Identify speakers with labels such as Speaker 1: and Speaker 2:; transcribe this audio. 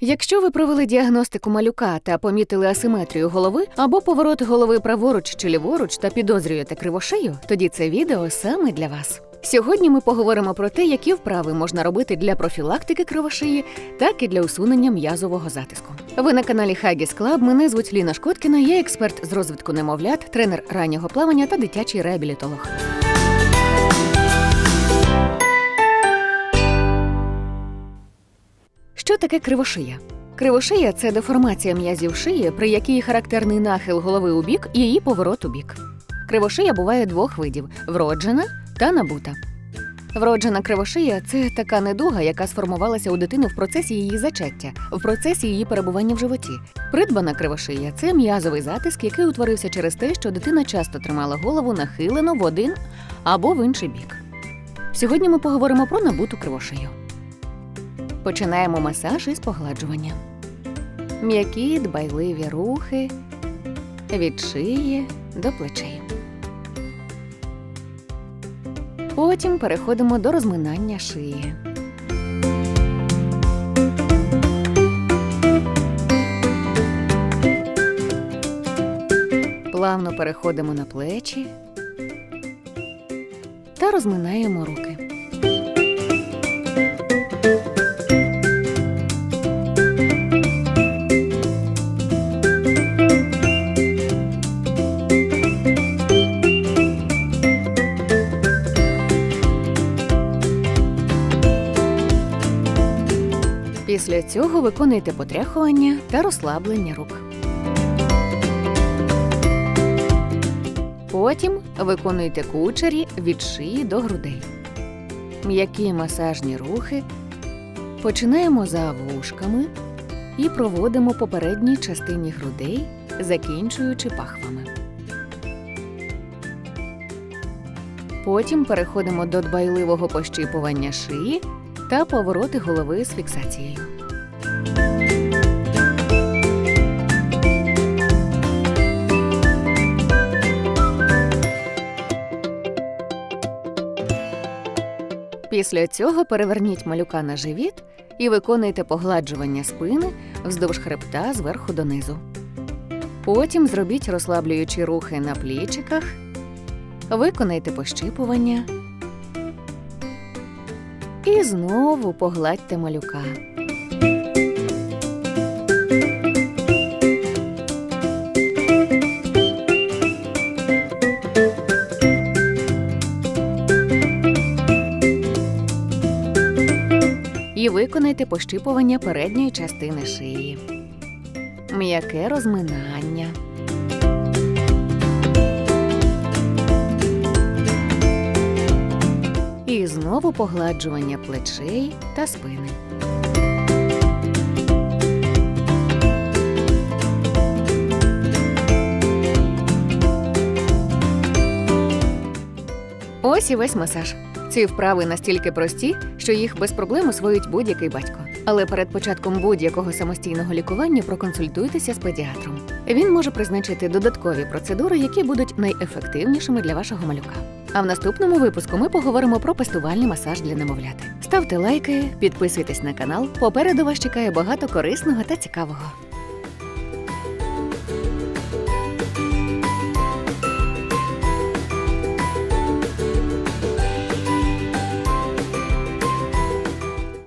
Speaker 1: Якщо ви провели діагностику малюка та помітили асиметрію голови або поворот голови праворуч чи ліворуч та підозрюєте кривошию, тоді це відео саме для вас. Сьогодні ми поговоримо про те, які вправи можна робити для профілактики кривошиї, так і для усунення м'язового затиску. Ви на каналі Хагіс Клаб. Мене звуть Ліна Шкоткіна, я експерт з розвитку немовлят, тренер раннього плавання та дитячий реабілітолог. Що таке кривошия? Кривошия це деформація м'язів шиї, при якій характерний нахил голови у бік і її поворот у бік. Кривошия буває двох видів: вроджена та набута. Вроджена кривошия це така недуга, яка сформувалася у дитини в процесі її зачаття, в процесі її перебування в животі. Придбана кривошия це м'язовий затиск, який утворився через те, що дитина часто тримала голову нахилено в один або в інший бік. Сьогодні ми поговоримо про набуту кривошию. Починаємо масаж із погладжування. М'які дбайливі рухи від шиї до плечей. Потім переходимо до розминання шиї. Плавно переходимо на плечі та розминаємо руки. Після цього виконуйте потряхування та розслаблення рук. Потім виконуйте кучері від шиї до грудей. М'які масажні рухи. Починаємо за вушками і проводимо по передній частині грудей, закінчуючи пахвами. Потім переходимо до дбайливого пощіпування шиї та повороти голови з фіксацією. Після цього переверніть малюка на живіт і виконуйте погладжування спини вздовж хребта зверху донизу. Потім зробіть розслаблюючі рухи на плічиках, виконайте пощипування і знову погладьте малюка. І виконайте пощипування передньої частини шиї. М'яке розминання. Знову погладжування плечей та спини. Ось і весь масаж. Ці вправи настільки прості, що їх без проблем освоїть будь-який батько. Але перед початком будь-якого самостійного лікування проконсультуйтеся з педіатром. Він може призначити додаткові процедури, які будуть найефективнішими для вашого малюка. А в наступному випуску ми поговоримо про пестувальний масаж для немовляти. Ставте лайки, підписуйтесь на канал. Попереду вас чекає багато корисного та цікавого.